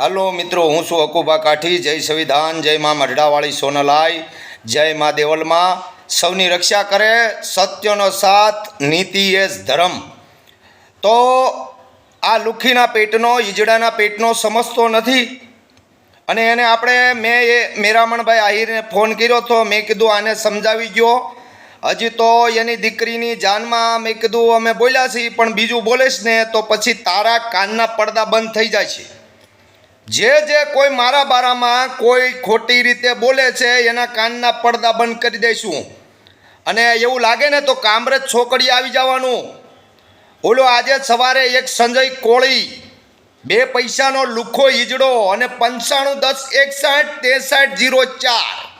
હાલો મિત્રો, હું છું અકુબા કાઠી. જય સંવિધાન, જય મા મઢડાવાળી સોનલાઈ. જય મા દેવલમાં. સૌની રક્ષા કરે સત્યનો સાથ, નીતિ એ ધર્મ. તો આ લુખીના પેટનો, ઈજડાના પેટનો સમજતો નથી. અને એને આપણે મેં એ મેરામણભાઈ આહિરને ફોન કર્યો હતો મેં કીધું આને સમજાવી ગયો. હજી તો એની દીકરીની જાનમાં મેં કીધું અમે બોલ્યા છીએ, પણ બીજું બોલેશ ને તો પછી તારા કાનના પડદા બંધ થઈ જાય છે. જે જે કોઈ મારા બારામાં કોઈ ખોટી રીતે બોલે છે, એના કાનના પડદા બંધ કરી દઈશું. અને એવું લાગે ને તો કામરેજ છોકરી આવી જવાનું. ઓલો આજે સવારે એક સંજય કોળી, બે પૈસાનો લુખો ઈજડો અને પંચાણું દસ એકસાઠ ત્રેસાઠ જીરો ચાર.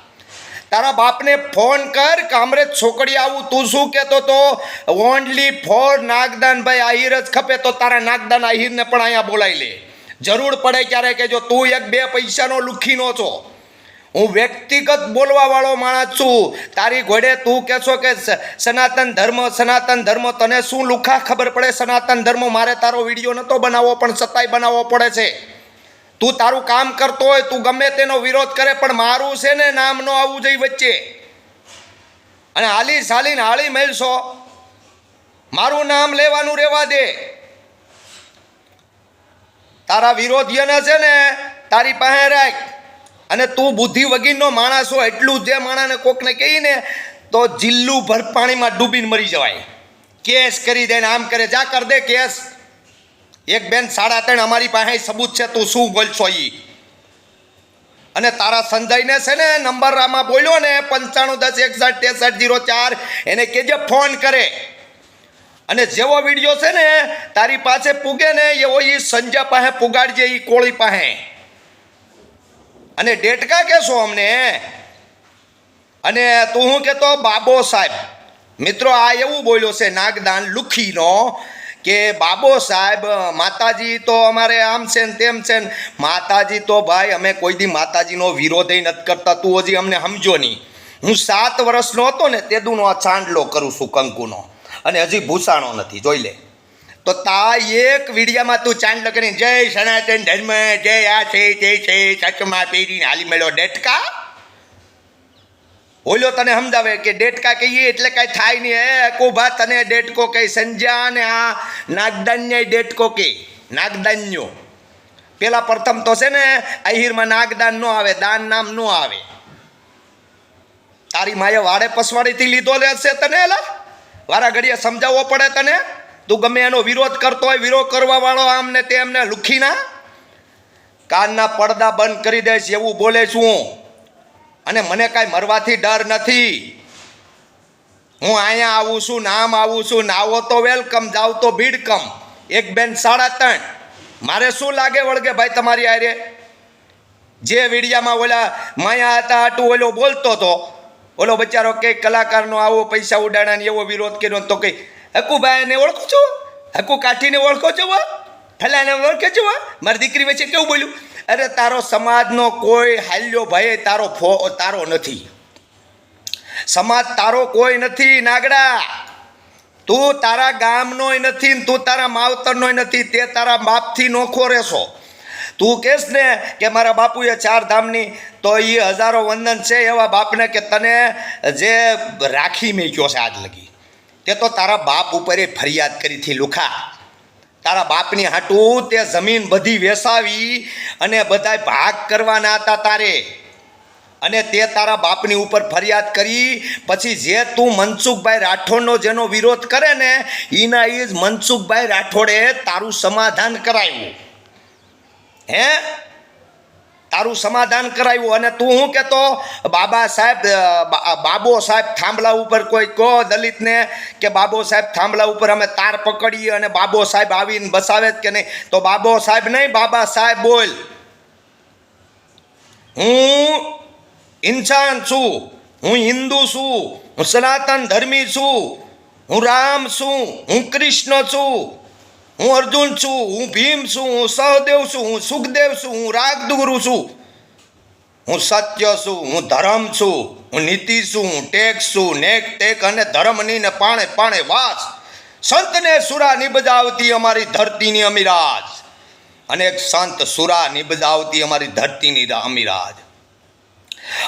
તારા બાપને ફોન કર, કામરેજ છોકરી આવું, તું શું કહેતો તો? ઓનલી ફોર નાગદાનભાઈ આહિર જ ખપે, તો તારા નાગદાન આહિરને પણ અહીંયા બોલાવી લે. જરૂર પડે ક્યારે કે જો તું એક બે પૈસાનો લુખીનો છો. હું વ્યક્તિગત બોલવાવાળો માણસ છું. તારી ઘોડે તું કહેશો કે સનાતન ધર્મ સનાતન ધર્મ, તને શું લુખા ખબર પડે? સનાતન ધર્મ મારે તારો વીડિયો નહોતો બનાવવો, પણ સત્તાય બનાવવો પડે છે. તું તારું કામ કરતો હોય, તું ગમે તેનો વિરોધ કરે, પણ મારું છે ને નામ ન આવવું જોઈએ વચ્ચે. અને હાલી સાલીને હાળી મેળશો મારું નામ લેવાનું રહેવા દે. તારા વિરોધીઓને છે ને તારી પાસે રાખ. અને તું બુદ્ધિ વગીરનો માણસ હો, એટલું જે માણસને કોકને કહીને, તો જિલ્લું ભર પાણીમાં ડૂબીને મરી જવાય. કેસ કરી દે ને આમ કરે. જા કર દે કેસ. એક બેન સાડા ત્રણ અમારી પાસે સબૂત છે, તું શું બોલશો એ અને તારા સંજયને છે ને નંબર આમાં બોલ્યો ને, પંચાણું દસ એકસઠ ત્રેસઠ જીરો ચાર, એને કેજે ફોન કરે. અને જેવો વીડિયો છે ને, તારી પાસે પૂગે ને, એવો એ સંજય પાસે પુગાડજે એ કોળી પાસે. અને ડેટકા કહેશો અમને. અને તું હું કહેતો, બાબો સાહેબ. મિત્રો, આ એવું બોલ્યો છે નાગદાન લુખીનો કે, બાબો સાહેબ, માતાજી તો અમારે આમ છે ને તેમ છે ને. માતાજી તો ભાઈ, અમે કોઈ દી માતાજીનો વિરોધ નથી કરતા, તું હજી અમને સમજો નહીં. હું સાત વર્ષનો હતો ને તેદુનો આ ચાંદલો કરું છું કંકુનો. અને હજી ભૂસાણો નથી, જોઈ લે. તો તા એક વિડીયામાં તું ચાંદ કરીને જય સનાતન ધર્મ, જય આ છે તે છે, સચમાં પહેરીને હાલી મેળો ડેટકા. ઓલો તને સમજાવે કે ડેટકા કહીએ એટલે કાંઈ થાય નહીં, હે કુભા તને ડેટકો કહે સંજ્યા ને આ નાગદાન્ય ડેટકો કે, નાગદાન્યો. પેલા પ્રથમ તો છે ને, અહીરમાં નાગદાન નો આવે, દાન નામ નો આવે. તારી માએ વાડે પસવાડીથી લીધો લે છે તને એલા વારા ઘડીએ સમજાવવો પડે તને? તું ગમે એનો વિરોધ કરતો હોય, વિરોધ કરવા વાળો આમ ને તેમને લુખીના કાનના પડદા બંધ કરી દઈશ એવું બોલે છું અને મને કાંઈ મરવાથી ડર નથી. હું અહીંયા આવું છું, નામ આવું છું, નાવો તો વેલકમ, જાવ તો ભીડકમ. એક બેન સાડા ત્રણ. મારે શું લાગે વળગે ભાઈ તમારી આરે જે વિડીયામાં ઓલા માયા હતા, આટું ઓલો બોલતો હતો ઓલો બચારો કે કલાકારનો આવો પૈસા ઉડાડા ને એવો વિરોધ કર્યો તો કઈ હકુભાઈને ઓળખો છો? હકુ કાઠીને ઓળખો છો વા ફલાને ઓળખે છો વા મારી દીકરી વચ્ચે કેવું બોલ્યું? અરે તારો સમાજનો કોઈ હાલ્યો ભાઈ, તારો ફો, તારો નથી. સમાજ તારો કોઈ નથી, નાગડા. તું તારા ગામનોય નથી તું તારા માવતરનોય નથી, તે તારા બાપથી નોખો રહેશો. તું કહેશ ને કે મારા બાપુએ ચાર ધામની, તો એ હજારો વંદન છે એવા બાપને કે તને જે રાખી મેક્યો છે આજ લગી. તે તો તારા બાપ ઉપર એ ફરિયાદ કરી હતી, લુખા. તારા બાપની હાટું તે જમીન બધી વેસાવી અને બધાય ભાગ કરવાના હતા તારે. અને તે તારા બાપની ઉપર ફરિયાદ કરી, પછી જે તું મનસુખભાઈ રાઠોડનો જેનો વિરોધ કરે ને એના એ જ મનસુખભાઈ રાઠોડે તારું સમાધાન કરાવ્યું હે? તારું સમાધાન કરાવ્યું અને તું શું કહેતો? બાબા સાહેબ બાબો સાહેબ થાંભલા ઉપર કોઈ કહો દલિતને કે બાબો સાહેબ થાંભલા ઉપર અમે તાર પકડીએ અને બાબો સાહેબ આવીને બસાવે કે નહીં? તો બાબો સાહેબ નહીં, બાબા સાહેબ બોલ. હું ઇન્સાન છું, હું હિન્દુ છું, હું સનાતન ધર્મી છું, હું રામ છું, હું કૃષ્ણ છું. હું અર્જુન છું, હું ભીમ છું, હું સહદેવ છું, હું સુખદેવ છું, હું રાગદુરુ છું. હું સત્ય છું, હું ધર્મ છું, હું નીતિ છું, હું ટેક છું, નેક, ટેક અને ધર્મની ને પાણે પાણે વાસ. સંતને સુરા નિબજાવતી અમારી ધરતીની અમીરાજ. અને એક સંત સુરા નિબજાવતી અમારી ધરતીની અમીરાજ.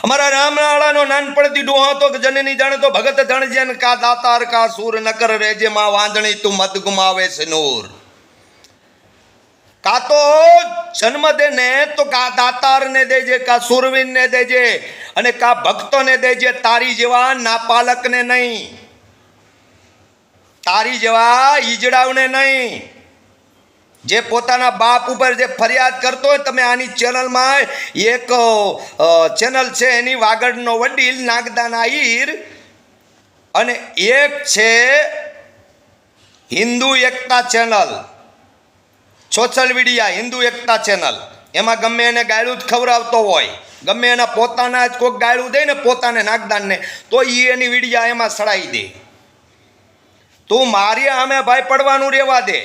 અમારા રામનાળાનો નાનપણથી ડોહો હતો કે જનની જાણે તો ભગત જણજન કા દાતાર કા સૂર નકર રેજે માં વાંદણી તું મત ગુમાવે છે નૂર. કા તો જન્મ દે ને તો કા દાતારને દેજે, કા સુરવીરને દેજે, અને કા ભક્તોને દેજે, તારી જેવા નાપાલકને નહીં. તારી જેવા ઈજડાવને નહીં. જે પોતાના બાપ ઉપર જે ફરિયાદ કરતો હોય, તમે આની ચેનલમાં એક ચેનલ છે, એની વાગડનો વડીલ નાગદાના ઈર, અને એક છે Hindu Ekta channel. Social media, Hindu Ekta channel, એમાં ગમે એને ગાળું જ ખવડાવતો હોય, ગમે એના પોતાના જ કોઈક ગાળું દે ને પોતાને નાગદાનને, તો એ એની વીડિયા એમાં સડાઈ દે. તું મારી અમે ભાઈ પડવાનું રહેવા દે.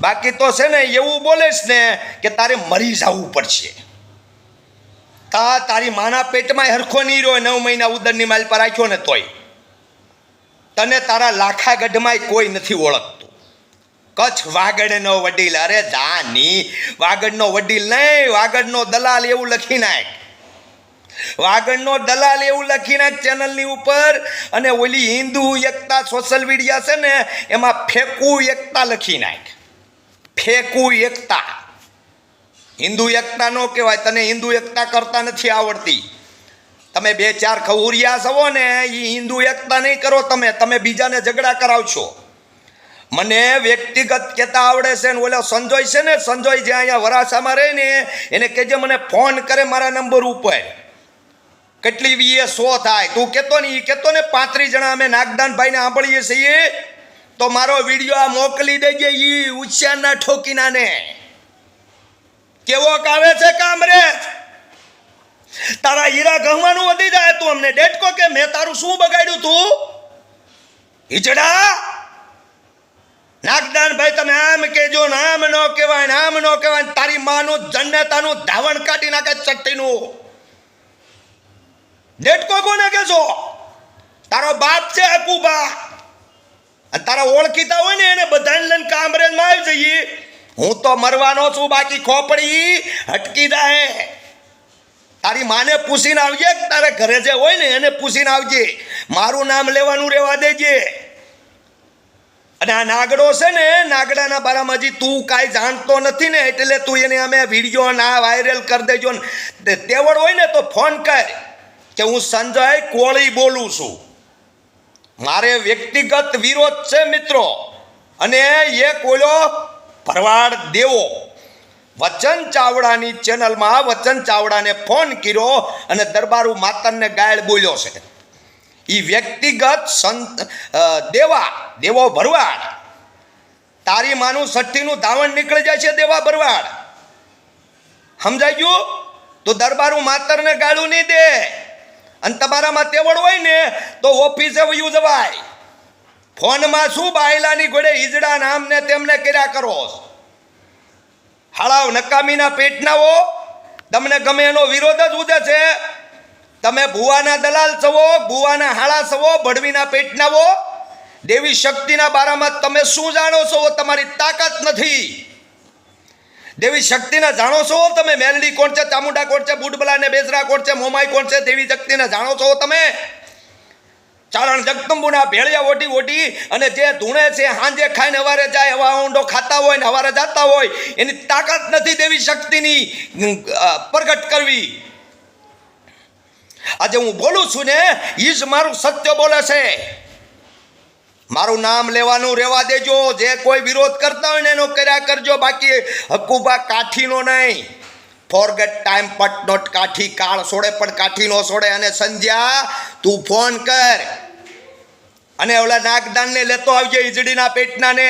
બાકી તો છે ને એવું બોલેશ ને કે તારે મરી જવું પડશે. તા તારી માના પેટમાં હરખો નહીં રહ્યો, નવ મહિના ઉદરની માલ પર રાખ્યો ને તોય. તને તારા લાખા ગઢમાંય કોઈ નથી ઓળખતું. કચ્છ વાગડનો વડીલ. અરે દાની, વાગડનો વડીલ નહીં, વાગડનો દલાલ એવું લખી નાખ. વાગડનો દલાલ એવું લખીને ચેનલની ઉપર અને ઓલી હિન્દુ એકતા સોશિયલ મીડિયા છે ને, એમાં ફેકું એકતા લખી નાખ. ફેકું એકતા. હિન્દુ એકતા નો કહેવાય, તને હિન્દુ એકતા કરતા નથી આવડતી. તમે બે ચાર ખવુરિયા છો ને એ હિન્દુ એકતા નહીં કરો તમે તમે બીજાને ઝઘડા કરાવશો. મને વ્યક્તિગત કહેતા આવડે છે ને ઓલો સંજોય છે ને, સંજોય જે અહીંયા વરાછામાં રહે ને, એને કહેજે મને ફોન કરે મારા નંબર ઉપર. કેટલી વીએ સો થાય. તું કહેતો ને એ કહેતો ને, પાંત્રીસ જણા અમે નાગદાનભાઈને સાંભળીએ છીએ, તો મારો વીડિયો આ મોકલી દેજે એ ઉચ્ચારના ઠોકીનાને. કેવો કાવે છે કામ રે તારા હીરા ગહવાનું વધી જાય તું અમને ડેટકો કે મેં તારું શું બગાડ્યું તું? હિજડા નાગદાન ભાઈ તમે આમ કેજો ને આમ ન કહેવાય ને આમ ન કહેવાય ને તારી માનું જન્નતાનું ધાવણ કાઢી નાખે ચટ્ટીનું ડેટકો કોને કહેશો? તારો બાપ છે અકુબા. તારા ઓળખીતા હોય ને એને બધાને લઈને કામરેજમાં આવી જઈએ. હું તો મરવાનો છું, બાકી ખોપડી હટકી જાય તારી માને પૂછીને આવજે તારે ઘરે જે હોય ને એને પૂછીને આવજે. મારું નામ લેવાનું રહેવા દેજે. અને આ નાગડો છે ને, નાગડાના બારામાં હજી તું કાંઈ જાણતો નથી ને, એટલે તું એને અમે વીડિયો ના વાયરલ કરી દેજો ને. તેવડ હોય ને તો ફોન કર કે હું સંજય કોળી બોલું છું. મારે વ્યક્તિગત વિરોધ છે મિત્રો. અને એ ઓલો ભરવાડ દેવો. વચન ચાવડાની ચેનલમાં વચન ચાવડાને ફોન કર્યો અને દરબારુ માતરને ગાયલ બોલ્યો છે. એ વ્યક્તિગત સંત દેવા, દેવો ભરવાડ. તારી માનું સઠ્ઠીનું ધાવણ નીકળી જાય છે દેવા ભરવાડ. સમજાઈ ગયું? તો દરબારું માતરને ગાળું નહીં દે. અને તમારામાં તેવડ હોય ને, તો ઓફિસે વયું જવાય. ફોનમાં શું બાયલાની ઘોડે હિજડા નામને તેમને કર્યા કરો? હાળાવ નકામીના પેટનાઓ તમને ગમે એનો વિરોધ જ ઉદે છે. તમે ભુવાના દલાલ છવો ભુવાના હાળા છવો ભડવીના પેટનાઓ દેવી શક્તિના બારામાં તમે શું જાણો છો? તમારી તાકાત નથી. દેવી શક્તિના જાણો છો? તમે મેલડી કોણ છે, ચામુંડા કોણ છે બુડબલા ને બેસરા કોણ છે, મોમાઈ કોણ છે, દેવી શક્તિને જાણો છો તમે? ચારણ જગદંબુના ભેળિયા ઓટી ઓટી અને જે ધૂણે છે, હાંજે ખાઈને હવારે જાય, હવા ઊંડો ખાતા હોય ને હવારે જાતા હોય, એની તાકાત નથી દેવી શક્તિની પ્રગટ કરવી. આજે હું બોલું છું ને એ જ મારું સત્ય બોલે છે. મારું નામ લેવાનું રહેવા દેજો, જે કોઈ વિરોધ કરતા હોય ને એનો કર્યા કરજો, બાકી હકુબા કાઠીનો નહીં. ફોરગેટ ટાઈમ પટ નોટ કાઠી, કાળ સોડે પણ કાઠી નો સોડે અને સંધ્યા, તું ફોન કર. અને ઓલા નાગદાનને લેતો આવજે ઈજડીના પેટના ને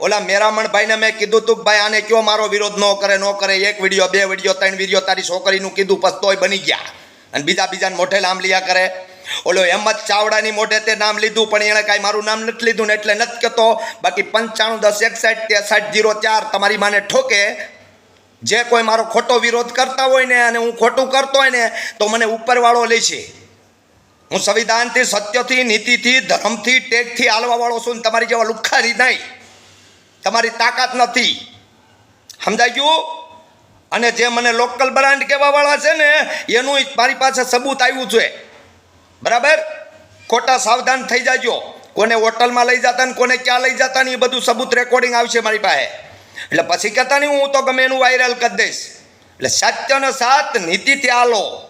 ઓલા મેરામણભાઈને મેં કીધું તું ભાઈ, આને કયો મારો વિરોધ ન કરે ન કરે. એક વીડિયો, બે વીડિયો, ત્રણ વીડિયો તારી છોકરીનું કીધું, પસ્તોય બની ગયા. અને બીજા બીજાને મોઢે નામ લીયા કરે. ઓલો હેમત ચાવડાની મોઢે તે નામ લીધું, પણ એણે કાંઈ મારું નામ નથી લીધું ને એટલે નથી કહેતો. બાકી પંચાણું દસ એકસાઠ ત્રેસાઠ જીરો ચાર તમારી માને ઠોકે. જે કોઈ મારો ખોટો વિરોધ કરતા હોય ને અને હું ખોટું કરતો હોય ને, તો મને ઉપરવાળો લે છે. હું સંવિધાનથી, સત્યથી, નીતિથી, ધર્મથી, ટેકથી હાલવાવાળો છું ને તમારી જેવા લુખારી નહીં. તમારી તાકાત નથી. સમજાઈ ગયું? અને જે મને લોકલ બ્રાન્ડ કહેવાવાળા છે ને, એનું મારી પાસે સબૂત આવ્યું છે. બરાબર? ખોટા સાવધાન થઈ જાજો. કોને હોટલમાં લઈ જતા ને કોને ક્યાં લઈ જતા ને એ બધું સબૂત રેકોર્ડિંગ આવશે મારી પાસે. એટલે પછી કહેતા નહીં, હું તો ગમે એનું વાયરલ કરી દઈશ. એટલે સત્યનો સાથ નીતિથી આલો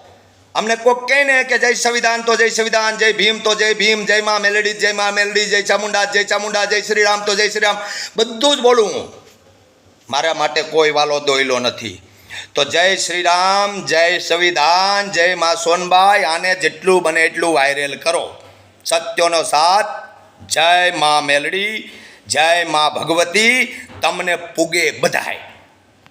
અમને કોક કહે ને કે, જય સંવિધાન તો જય સંવિધાન, જય ભીમ તો જય ભીમ, જય મા મેલડી, જય મા મેલડી, જય ચામુંડા જય ચામુંડા, જય શ્રી રામ તો જય શ્રીરામ. બધું જ બોલું હું. મારા માટે કોઈ વાલો દોયલો નથી. તો જય શ્રી રામ જય સંવિધાન, જય મા સોનબાઈ, આને જેટલું બને એટલું વાયરલ કરો. સત્યનો સાથ, જય મા મેલડી, જય મા ભગવતી, તમને પૂગે બધાય.